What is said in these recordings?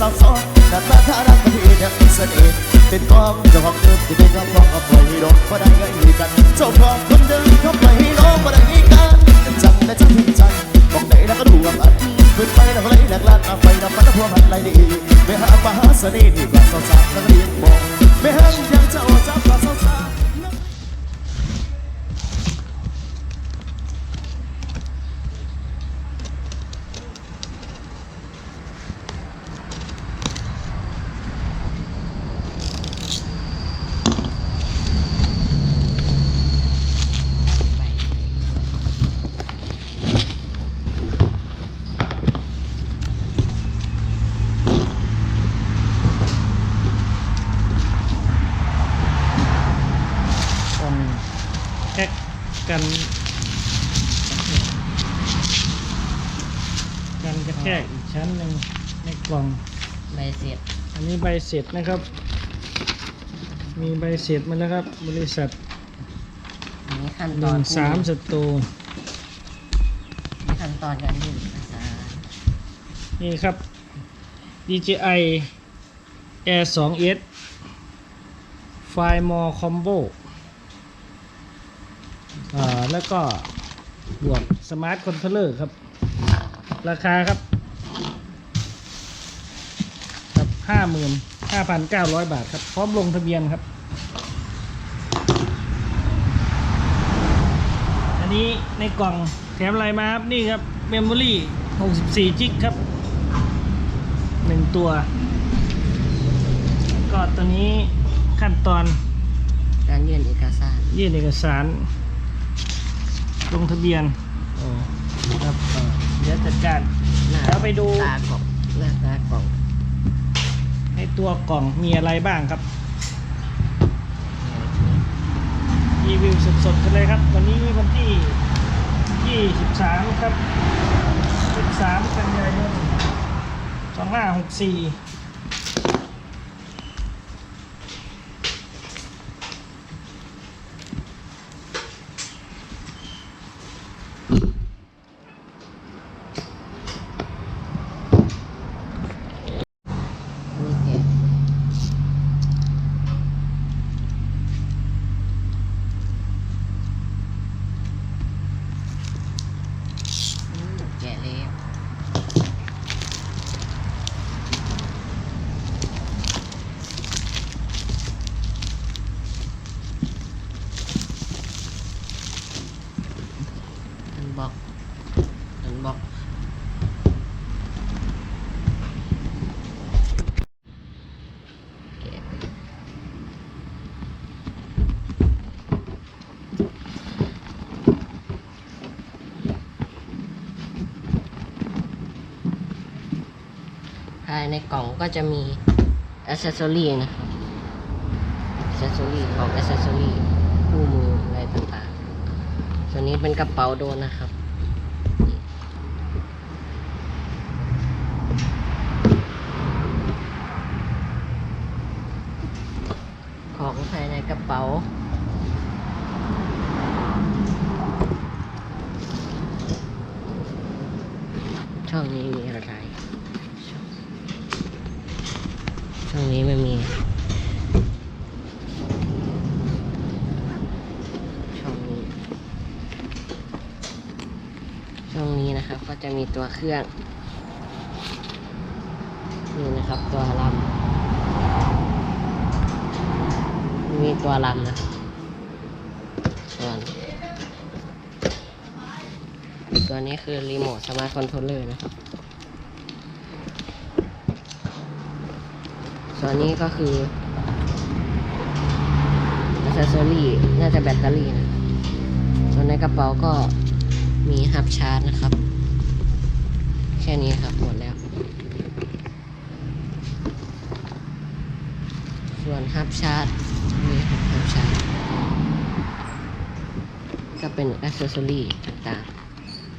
สาวสอนหน้าตาท่ารักกับพี่เนี่ยเสน่ห์เป็นกองเจ้าของเดิม กันกันกระแทกอีกชั้นหนึ่งในกล่อง ใบเสร็จ อันนี้ใบเสร็จนะครับ มีใบเสร็จมาแล้วครับ บริษัทอันนี้ขั้นหตอนึ่นงสามสตูนี่ขั้นตอนการยื่นเอกสารนี่ครับ DJI Air 2S ไฟล์มอคอมโบอ่า แล้วก็บวกสมาร์ทคอนโทรลเลอร์ครับ ราคาครับครับห้าหมื่นห้าพันเก้าร้อยบาทครับ พร้อมลงทะเบียนครับ อันนี้ในกล่องแถมอะไรมาครับ นี่ครับเมมโมรี่64จิกครับหนึ่งตัว ก็ตัวนี้ขั้นตอนการยื่นเอกสาร ยื่นเอกสาร ลงทะเบียนโอ้ครับเอ่อเดี๋ยวจัดการหน้าแล้วไปดูตากล่องหน้าตากล่องในตัวกล่องมีอะไรบ้างครับรีวิวสดๆกันเลยครับ วันนี้วันที่ 23 ครับ 13 กันยายน2564 นี่แกะอืมแกะแล้วอันบอกอันบอก แกะภายในกล่องก็จะมีอ c เซสซอรี่นะครับอ c เซสซอรี่ของอ c เซสซอรี่คู่มืออะไรต่างๆ ส่วนนี้เป็นกระเป๋าโดนนะครับของภายในกระเป๋า ช่องนี้มีอะไร ช่อง ช่องนี้ไม่มีช่องนี้ช่องนี้นะครับก็จะมีตัวเครื่อง นี่นะครับตัวลำมีตัวลำนะครับส่วนตัวนี้คือรีโมทสมาร์ทคอนโทรลเลอร์นะครับ ส่วนนี้ก็คืออ c เซสซอรี่น่าจะแบตเตอรี่นะ ส่วนในกระเป๋าก็มีฮับชาร์จนะครับ แค่นี้ครับหมดแล้ว ส่วนฮับชาร์จนี่ครับฮับชาร์จก็เป็นอ c เซสซอรี่ต่าง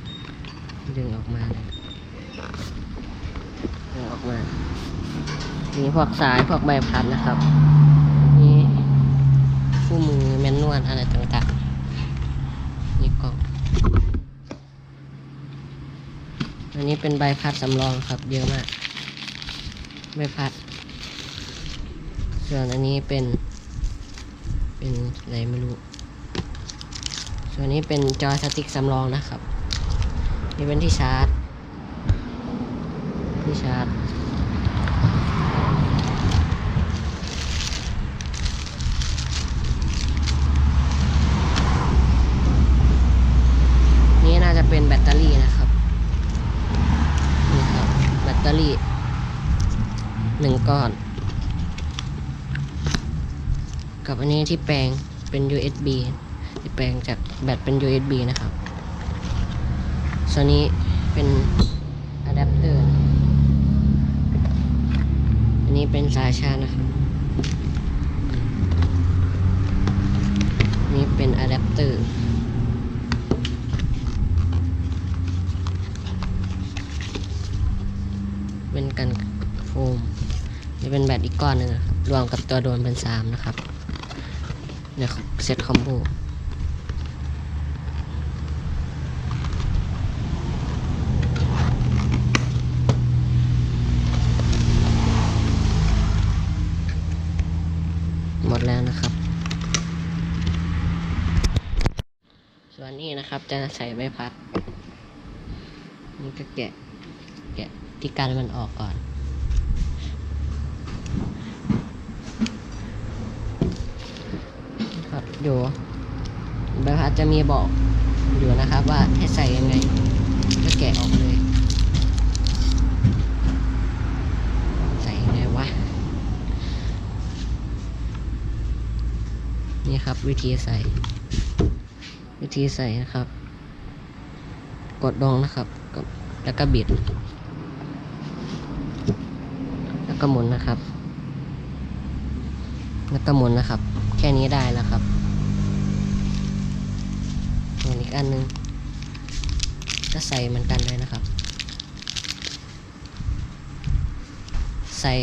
ๆ ดึงออกมาเลยดึงออกมา มีพวกสายพวกใบพัดนะครับนี่คู่มือแมนนวลอะไรต่างๆนี่กล้องอันนี้เป็นใบพัดสำรองครับเยอะมากใบพัด ส่วนอันนี้เป็น เป็นอะไรไม่รู้ ส่วนนี้เป็นจอยสติ๊กสำรองนะครับนี่เป็นที่ชาร์จที่ชาร์จ นี่น่าจะเป็นแบตเตอรี่นะครับ นี่ครับ แบตเตอรี่หนึ่งก้อน กับอั นี้ที่แปลงเป็น USB ที่แปลงจากแบตเป็น USB นะครับส่วนนี้เป็นอะแดปเตอร์อันนี้เป็นสายชาร์จนะครับนี่เป็นอะแดปเตอร์เป็นกันโฟมนี่เป็นแบตอีกก้อนหนึ่งนะครับรวมกับตัวโดนเป็นสามนะครับ เนี่ยเซตคอมโบหมดแล้วนะครับ ส่วนนี้นะครับจะใส่ใบพัด นี่ก็แกะ แกะที่กันมันออกก่อน ครับ อยู่ใบพัดจะมีบอกอยู่นะครับว่าให้ใส่ยังไงก็แกะออกเลย ใส่ยังไงวะ นี่ครับวิธีใส่ วิธีใส่นะครับ กดลงนะครับแล้วก็บิด แล้วก็หมุนนะครับ แล้วก็หมุนนะครับ แค่นี้ได้แล้วครับ ส่วนอีกอันหนึง ก็ใส่เหมือนกันเลยนะครับ ใส่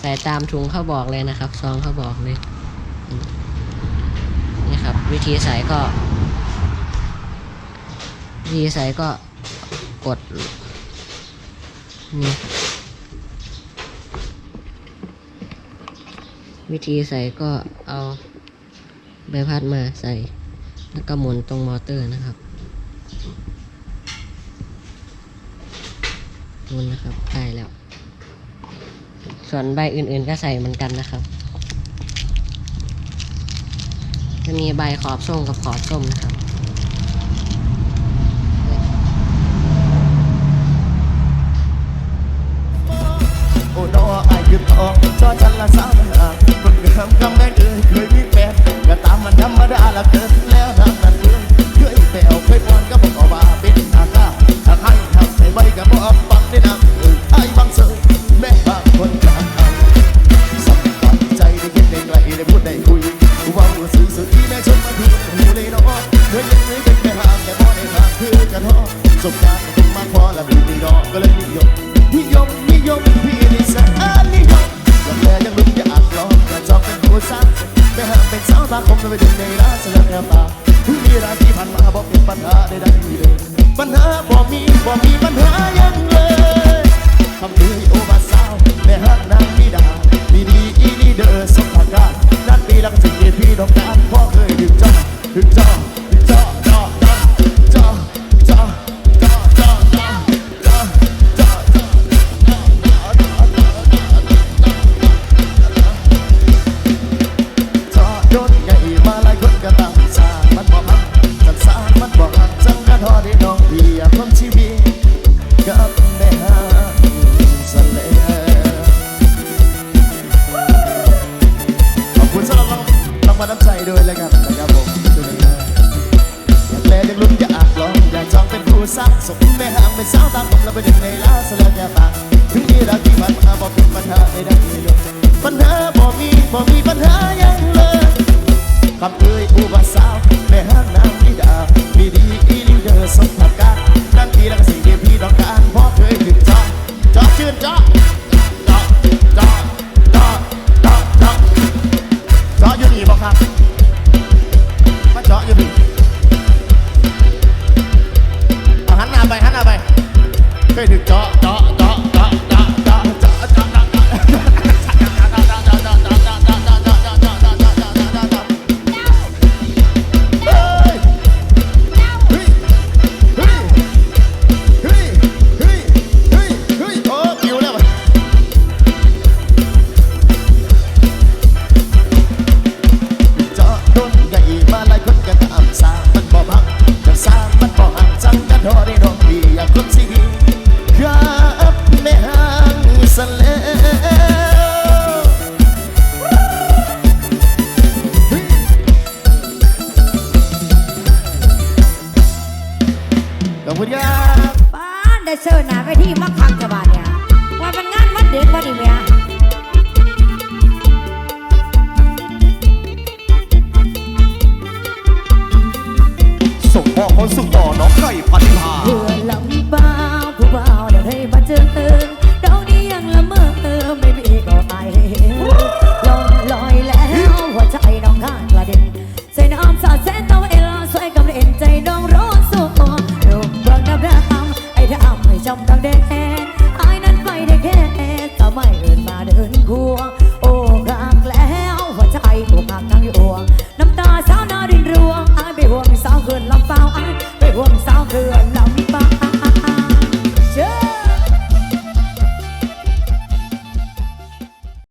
ใส่ตามถุงเขาบอกเลยนะครับซองเขาบอกเลยนี่ครับ วิธีใส่ก็ วิธีใส่ก็กดนี่วิธีใส่ก็เอาใบพัดมาใส่ แล้วก็หมุนตรงมอเตอร์นะครับหมุนนะครับได้แล้ว ส่วนใบอื่นๆก็ใส่เหมือนกันนะครับ จะมีใบขอบส้มกับขอบส้มนะครับ ไม่หากเป็นสาวตาคมจะไปถึงในร้านเสนอแก้วตาเพิ่งมีราที่ผ่านมาบอกเป็นปัญหาได้ดังเลยปัญหาบ่มีบ่มีปัญหายังเลยคำเตือนโอบาสาวแม่ฮักนางมีดาดีดีอีนีเดอร์สมภาการนั่นปีละก็สิ่งที่พี่ต้องการพ่อเคยดึงจ้าดึงจ้าดึงจ้อง ราน้ำใจด้วยเลยครับนะครับผมช่วงนี้นะอยากแลยังลุ้นอยากลองอยากจองเป็นผู้สร้างสมแม่ห่างเป็นสาวตามผมแล้วไปดึงในลาสลับแก่ปากถึงมีรักที่ผ่านมาบอกเป็นปัญหาใดๆเลยปัญหาบ่มีบ่มีปัญหายังเลยคำเอ่ยอุบาสาวแม่ห้างนางนิดามีดีอีลิเดอร์สมผักการนั่